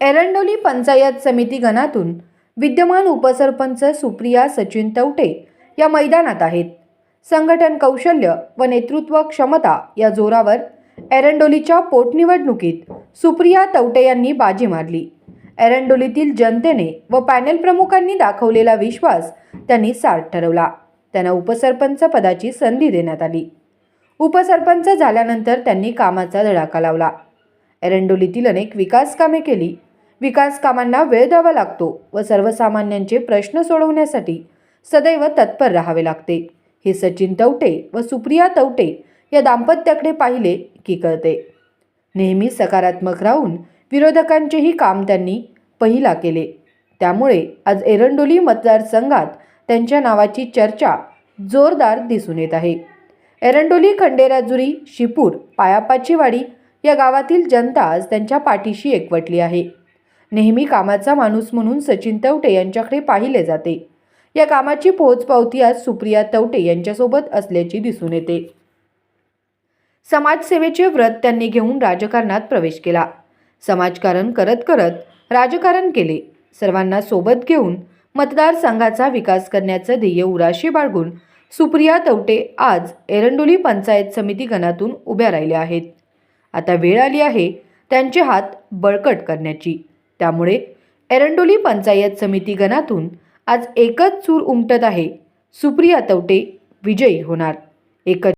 एरंडोली पंचायत समिती गणातून विद्यमान उपसरपंच सुप्रिया सचिन तवटे या मैदानात आहेत. संघटन कौशल्य व नेतृत्व क्षमता या जोरावर एरंडोलीच्या पोटनिवडणुकीत सुप्रिया तवटे यांनी बाजी मारली. एरंडोलीतील जनतेने व पॅनल प्रमुखांनी दाखवलेला विश्वास त्यांनी सार्थ ठरवला. त्यांना उपसरपंच पदाची संधी देण्यात आली. उपसरपंच झाल्यानंतर त्यांनी कामाचा धडाका लावला. एरंडोलीतील अनेक विकास कामे केली. विकास कामांना वेळ द्यावा लागतो व सर्वसामान्यांचे प्रश्न सोडवण्यासाठी सदैव तत्पर राहावे लागते. हे सचिन तवटे व सुप्रिया तवटे या दाम्पत्याकडे पाहिले की कळते. नेहमी सकारात्मक राहून विरोधकांचेही काम त्यांनी पहिला केले. त्यामुळे आज एरंडोली मतदारसंघात त्यांच्या नावाची चर्चा जोरदार दिसून येत आहे. एरंडोली खंडेराजुरी शिपूर पायापाचीवाडी या गावातील जनता आज त्यांच्या पाठीशी एकवटली आहे. नेहमी कामाचा माणूस म्हणून सचिन तवटे यांच्याकडे पाहिले जाते. या कामाची पोहोचपावती आज सुप्रिया तवटे यांच्यासोबत असल्याची दिसून येते. समाजसेवेचे व्रत त्यांनी घेऊन राजकारणात प्रवेश केला. समाजकारण करत करत राजकारण केले. सर्वांना सोबत घेऊन मतदारसंघाचा विकास करण्याचं ध्येय उराशी बाळगून सुप्रिया तवटे आज एरंडोली पंचायत समिती गणातून उभ्या राहिल्या आहेत. आता वेळ आली आहे त्यांचे हात बळकट करण्याची. त्यामुळे एरंडोली पंचायत समिती गणातून आज एकच सूर उमटत आहे. सुप्रिया तवटे विजयी होणार. एकच